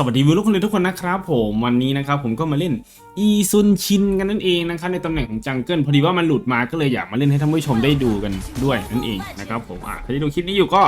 สวัสดีวิวลูกคนเลยทุกคนนะครับผมวันนี้นะครับผมก็มาเล่นอีซุนชินกันนั่นเองนะครับในตำแหน่งของจังเกิลพอดีว่ามันหลุดมาก็เลยอยากมาเล่นให้ท่านผู้ชมได้ดูกันด้วยนั่นเองนะครับผมอะใครที่ดูคลิปนี้อยู่ก็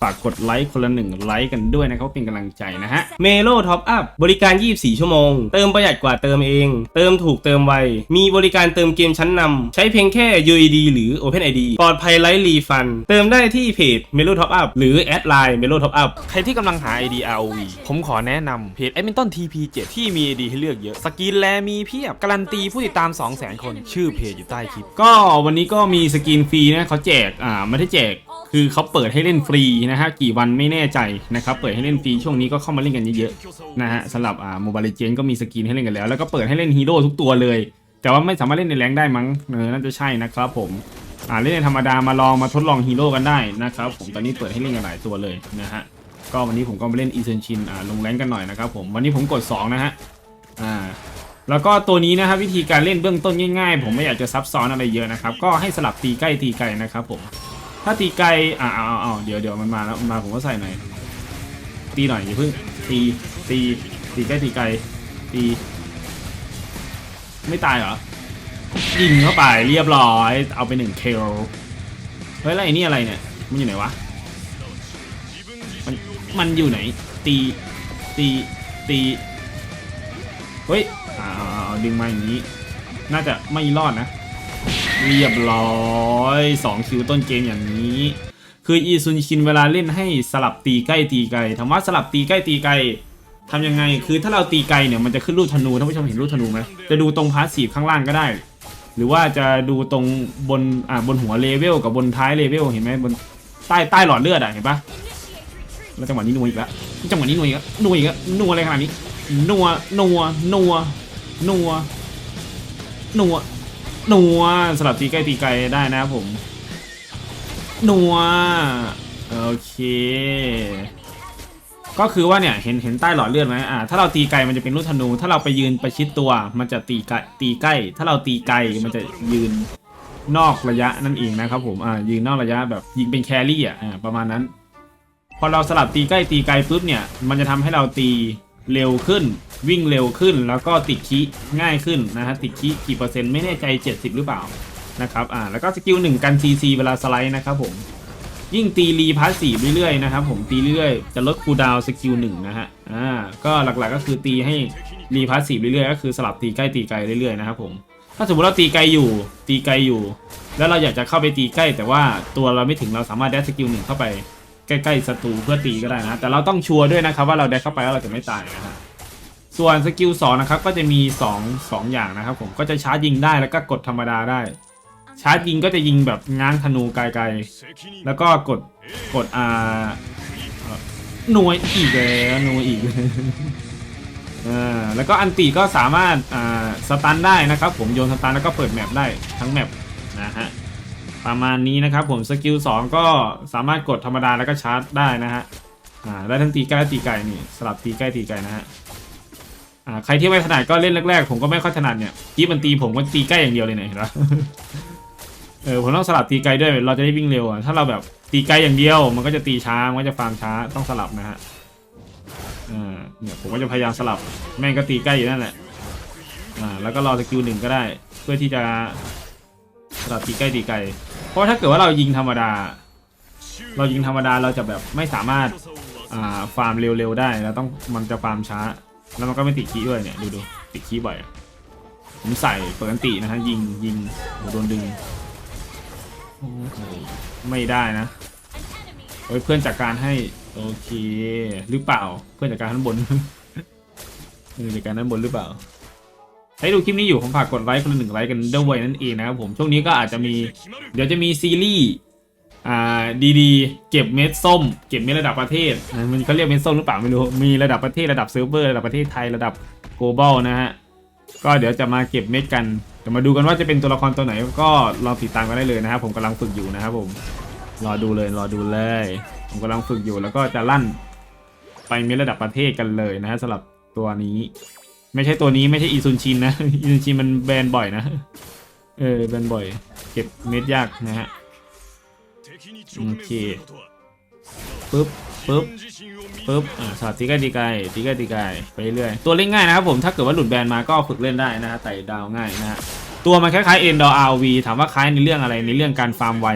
ฝากกดไลค์คนละหนึ่งไลค์กันด้วยนะครับเป็นกำลังใจนะฮะเมโลท็อปอัพบริการ 24 ชั่วโมง เติมประหยัดกว่าเติมเอง เติมถูกเติมไว มีบริการเติมเกมชั้นนำใช้เพียงแค่ UED หรือ OpenID ปลอดภัยไร้รีฟัน เติมได้ที่เพจ Melo Top Up หรือแอดไลน์ Melo Top Up ใครที่กำลังหา ID ROV ผมขอแนะนำเพจ Edmonton TP7 ที่มี ID ให้เลือกเยอะ สกินแลมีเพียบ การันตีผู้ติดตาม 200,000 คน ชื่อเพจอยู่ใต้คลิป ก็วันนี้ก็มีสกินฟรีนะเขาแจกอ่าไม่ได้แจก คือเขาเปิดให้เล่นฟรีนะฮะกี่วันไม่แน่ใจนะครับเปิดให้เล่นฟรีช่วงนี้ก็เข้ามาเล่นกันเยอะๆนะฮะสำหรับอ่าโมบายเลเจนก็มีสกินให้เล่นกันแล้ว แล้วก็เปิดให้เล่นฮีโร่ทุกตัวเลย แต่ว่าไม่สามารถเล่นในแรงได้มั้งเออน่าจะใช่นะครับผมอ่าเล่นในธรรมดามาลองมาทดลองฮีโร่กันได้นะครับผมตอนนี้เปิดให้เล่นกันหลายตัวเลยนะฮะก็วันนี้ผมก็มาเล่นอีเซนชินอ่าลงแรงกันหน่อยนะครับผมวันนี้ผมกดสองนะฮะอ่าแล้วก็ตัวนี้นะครับวิธีการเล่นเบื้องต้นง่ายๆ ผมไม่อยากจะซับซ้อนอะไรเยอะนะครับ ก็ให้สลับตีใกล้ตีไกลนะครับผม ถ้าตีไกลอ่าเอาเอาเดี๋ยวเดี๋ยวมันมาแล้วมันมาผมก็ใส่หน่อย ตีหน่อยอย่าเพิ่ง ตี ตี ตีใกล้ตีไกล ตี ไม่ตายเหรอ ยิงเข้าไปเรียบร้อย เอาไปหนึ่งเคลเฮ้ยแล้วไอ้นี่อะไรเนี่ย มันอยู่ไหนวะ มัน มันอยู่ไหน ตี ตี ตี เฮ้ยอ่าเอาเอาเอาดึงมาอย่างนี้ น่าจะไม่รอดนะ เรียบร้อย 2 คิวต้นเกมอย่างนี้ คืออีซุนชินเวลาเล่นให้สลับตีใกล้ตีไกลถามว่าสลับตีใกล้ตีไกลทำยังไง คือถ้าเราตีไกลเนี่ยมันจะขึ้นลูกธนูท่านผู้ชมเห็นลูกธนูไหมจะดูตรงพาสซีฟข้างล่างก็ได้ หรือว่าจะดูตรงบนอ่าบนหัวเลเวลกับบนท้ายเลเวลเห็นไหมบนใต้ใต้หลอดเลือดอะเห็นปะแล้วจังหวะนี้นัวอีกแล้วจังหวะนี้นัวอีกแล้วนัวอีกแล้วนัวอะไรขนาดนี้นัวนัวนัวนัวนัว นัวสลับตีใกล้ตีไกลได้นะครับผมนัวโอเค ก็คือว่าเนี่ยเห็นเห็นใต้หลอดเลือดไหมอ่าถ้าเราตีไกลมันจะเป็นลูกธนู ถ้าเราไปยืนประชิดตัว มันจะตีไกลตีใกล้ ถ้าเราตีไกลมันจะยืนนอกระยะนั่นเองนะครับผมอ่ายืนนอกระยะแบบยิงเป็นแครี่อะอ่าประมาณนั้น พอเราสลับตีใกล้ตีไกลปุ๊บเนี่ย มันจะทำให้เราตี เร็วขึ้น วิ่งเร็วขึ้น แล้วก็ติดคีง่ายขึ้นนะฮะติดคีกี่เปอร์เซ็นต์ไม่แน่ใจ 70 หรือเปล่านะครับอ่าแล้วก็สกิลหนึ่งกันซีซีเวลาสไลด์นะครับผมยิ่งตีรีพาสซีเรื่อยๆนะครับผมตีเรื่อยๆจะลดคูดาวสกิลหนึ่งนะฮะอ่าก็หลักๆก็คือตีให้รีพาสซีเรื่อยๆก็คือสลับตีใกล้ตีไกลเรื่อยๆนะครับผมถ้าสมมติเราตีไกลอยู่ตีไกลอยู่ แล้วเราอยากจะเข้าไปตีใกล้ แต่ว่าตัวเราไม่ถึงเราสามารถแดสสกิลหนึ่งเข้าไป ใกล้ๆศัตรูเพื่อตีก็ได้นะแต่เราต้องชัวร์ด้วยนะครับว่าเราได้เข้าไปแล้วเราจะไม่ตายนะฮะส่วนสกิลสองนะครับก็จะมี2 2อย่างนะครับผมก็จะชาร์จยิงได้แล้วก็กดธรรมดาได้ ชาร์จยิงก็จะยิงแบบง้างธนูไกลๆแล้วก็กดกดอ่าหน่วยอีกแล้วหน่วยอีกอ่าแล้วก็อันตีก็สามารถอ่าสตันได้นะครับผมโยนสตันแล้วก็เปิดแมปได้ทั้งแมปนะฮะ ประมาณนี้นะครับผมสกิล2ก็สามารถกดธรรมดาแล้วก็ชาร์จได้นะฮะอ่าได้ทั้งตีใกล้ตีไกลนี่สลับตีใกล้ตีไกลนะฮะอ่าใครที่ไม่ถนัดก็เล่นแรกๆ ผมก็ไม่ค่อยถนัดเนี่ยที่มันตีผมก็ตีใกล้อย่างเดียวเลยเนี่ยเห็นปะเออผมต้องสลับตีไกลด้วยเราจะได้วิ่งเร็วอะถ้าเราแบบตีไกลอย่างเดียว มันก็จะตีช้ามันก็จะฟาร์มช้าต้องสลับนะฮะอ่าเนี่ยผมก็จะพยายามสลับแม่งก็ตีใกล้อยู่นั่นแหละอ่าแล้วก็รอสกิลหนึ่งก็ได้ เพื่อที่จะสลับตีใกล้ตีไกล ราะถ้าเกิดว่าเรายิงธรรมดา เรายิงธรรมดาเราจะแบบไม่สามารถอ่าฟาร์มเร็วๆได้เราต้องมันจะฟาร์มช้า แล้วมันก็ไม่ติดคีด้วยเนี่ยดูดูติดคีบ่อยผมใส่เปิดอันตินะฮะยิงยิงโโดนดึงไม่ได้นะเฮ้ยเพื่อนจัดการให้โอเคหรือเปล่า เพื่อนจัดการด้านบนเพื่ออจัดการด้านบนหรือเปล่า ให้ดูคลิปนี้อยู่ผมฝากกดไลค์คนละหนึ่งไลค์กันด้วยนั่นเองนะครับผมช่วงนี้ก็อาจจะมี เดี๋ยวจะมีซีรีส์อ่าดีๆ เก็บเม็ดส้ม เก็บเม็ดระดับประเทศ มันเขาเรียกเม็ดส้มหรือเปล่าไม่รู้มีระดับประเทศระดับเซิร์ฟเวอร์ระดับประเทศไทยระดับ global นะฮะก็เดี๋ยวจะมาเก็บเม็ดกันจะมาดูกันว่าจะเป็นตัวละครตัวไหนก็ลองติดตามกันได้เลยนะครับผมกำลังฝึกอยู่นะครับผมรอดูเลยรอดูเลย ผมกำลังฝึกอยู่แล้วก็จะลั่นไปเม็ดระดับประเทศกันเลยนะฮะสำหรับตัวนี้ ไม่ใช่ตัวนี้ไม่ใช่อีซุนชินนะ อีซุนชินมันแบนบ่อยนะ เออแบนบ่อย เก็บเม็ดยากนะฮะ โอเคปึ๊บปึ๊บปุ๊บอ่าสลับตีใกลตีไกลตีใกล้ตีไกลไปเรื่อยตัวเล่นง่ายนะครับผมถ้าเกิดว่าหลุดแบนมาก็ฝึกเล่นได้นะฮะไต่ดาวง่ายนะฮะตัวมันคล้ายๆเอ็นดอร์อาร์วีถามว่าคล้ายในเรื่องอะไรในเรื่องการฟาร์มไว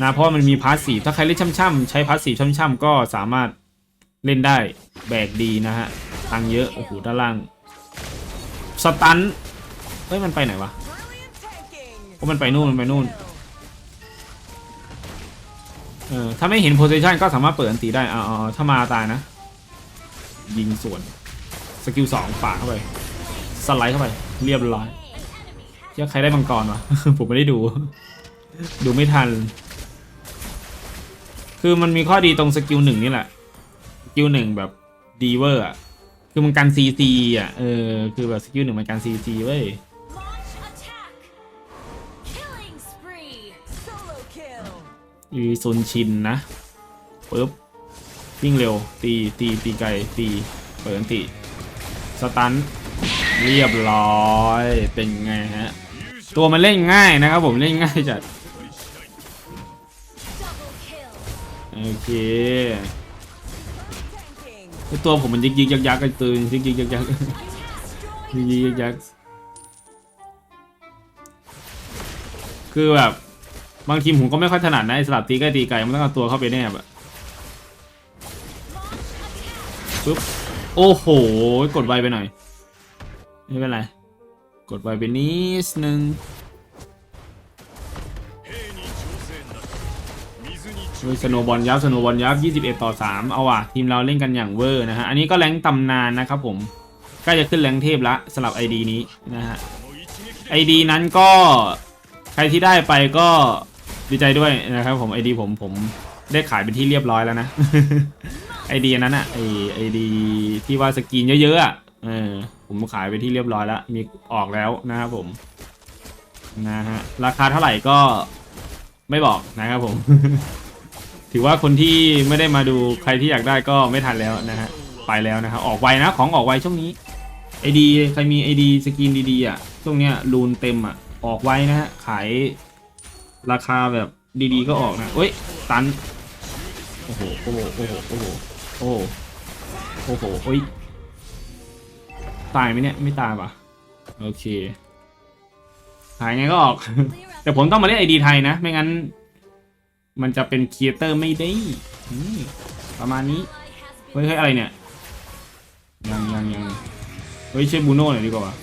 นะเพราะมันมีพาสซีฟถ้าใครเล่นช่ำๆใช้พาสซีฟช่ำๆก็สามารถเล่นได้แบกดีนะฮะตังเยอะโอ้โหด้านล่าง สตันเฮ้ยมันไปไหนวะก็มันไปนู่นมันไปนู่นเออถ้าไม่เห็นโพซิชันก็สามารถเปิดอันตีได้อาเอาถ้ามาตายนะ ยิงสวนสกิลสองฝากเข้าไปสไลด์เข้าไป เรียบร้อยจ้าใครได้มังกรวะผมไม่ได้ดู ดูไม่ทัน คือมันมีข้อดีตรงสกิลหนึ่งนี่แหละสกิลหนึ่งแบบดีเวอร์อะ คือมันการซีซีอะ เออ คือแบบสกิลหนึ่งมันการซีซีเว้ย อีซุนชินนะปึ๊บวิ่งเร็ว ตีตีตีไกลตีเปิดติสตันเรียบร้อยเป็นไงฮะ ตัวมันเล่นง่ายนะครับผมเล่นง่ายจัด โอเค ตัวผมมันยิกยิกยักยักไอ้ตัวยิกยิกยักยักยิกยิกยักยักคือแบบบางทีผมก็ไม่ค่อยถนัดนะไอ้สลับตีใกล้ตีไกลมันต้องเอาตัวเข้าไปแนบอะปึ๊บโอ้โห กดไวไปหน่อย ไม่เป็นไร กดไวไปนิดนึง สโนบอลยับสโนบอลยับ21 ต่อ 3 เอาว่ะ ทีมเราเล่นกันอย่างเวอร์นะฮะ อันนี้ก็แรงตำนานนะครับผมใกล้จะขึ้นแรงเทพละสลับ ID นี้นะฮะ ID นั้นก็ใครที่ได้ไปก็ดีใจด้วยนะครับผม ID ผมผมได้ขายเป็นที่เรียบร้อยแล้วนะไอดีนั้นอะไอไอดีที่ว่าสกรีนเยอะๆอะเออผมขายไปที่เรียบร้อยแล้ว มีออกแล้วนะครับผมนะฮะราคาเท่าไหร่ก็ไม่บอกนะครับผม ถือว่าคนที่ไม่ได้มาดูใครที่อยากได้ก็ไม่ทันแล้วนะฮะไปแล้วนะครับออกไวนะของออกไวช่วงนี้ไอดีใครมีไอดีสกรีนดีๆอะช่วงเนี้ยรูนเต็มอะออกไวนะฮะขายราคาแบบดีๆก็ออกนะเอ้ยตันโอ้โหโอ้โหโอ้โหโอ้โหโอ้โหโอ้โหโอ้ยตายไหมเนี่ยไม่ตายป่ะโอเคหายไงก็ออก แต่ผมต้องมาเล่นไอดีไทยนะ ไม่งั้น มันจะเป็นครีเอเตอร์ไม่ได้ประมาณนี้เฮ้ยอะไรเนี่ย ยังยังยังเฮ้ยใช่บูโน่หน่อยดีกว่า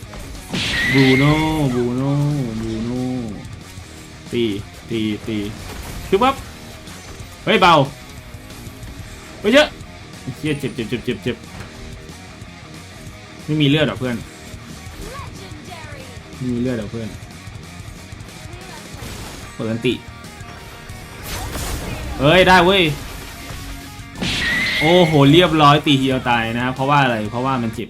บูโน่บูโน่บูโน่ตีตีตีคือปั๊บเฮ้ยเบาเฮ้ยเยอะเฮียเจ็บเจ็บเจ็บเจ็บเจ็บไม่มีเลือดหรอเพื่อนไม่มีเลือดหรอเพื่อนเปิดอันติ เฮ้ยได้เว้ย โอ้โหเรียบร้อยตีเฮียวตายนะ เพราะว่าอะไร เพราะว่ามันเจ็บ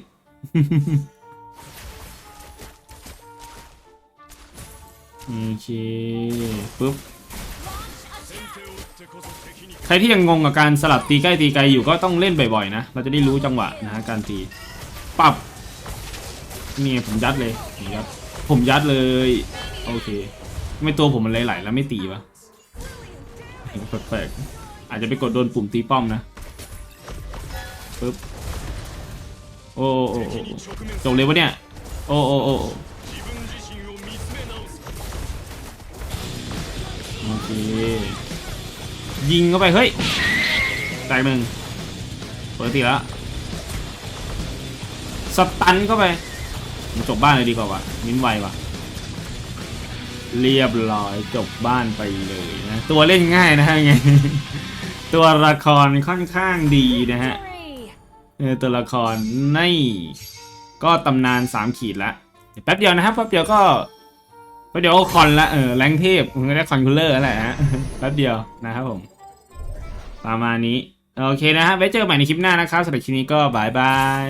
โอเคปุ๊บ ใครที่ยังงงกับการสลับตีใกล้ตีไกลอยู่ก็ต้องเล่นบ่อยๆนะ เราจะได้รู้จังหวะนะฮะการตี ปรับนี่ผมยัดเลยผมยัดผมยัดเลย โอเค ไม่ตัวผมมันไหลๆแล้วไม่ตีวะ แปลกๆอาจจะไปกดโดนปุ่มตีป้อมนะปึ๊บโอ้โอ้โอ้โอ้จบเลยวะเนี่ยโอ้โอ้โอ้โอเคยิงเข้าไปเฮ้ยแตกหนึ่งปกติแล้วสตันเข้าไปจบบ้านเลยดีกว่าวะมิ้นไววะ เรียบร้อยจบบ้านไปเลยนะ ตัวเล่นง่ายนะฮะไง ตัวละครค่อนข้างดีนะฮะ Three! เออตัวละครนี่ก็ตำนานสามขีดละแป๊บเดียวนะครับแป๊บเดียวก็แป๊บเดียวก็คอนละเออแรงเทพผมก็ได้คอนคูลเลอร์แล้วแหละฮะแป๊บเดียวนะครับผม ประมาณนี้ โอเคนะฮะไว้เจอกันใหม่ในคลิปหน้านะครับสำหรับคลิปนี้ก็บายบาย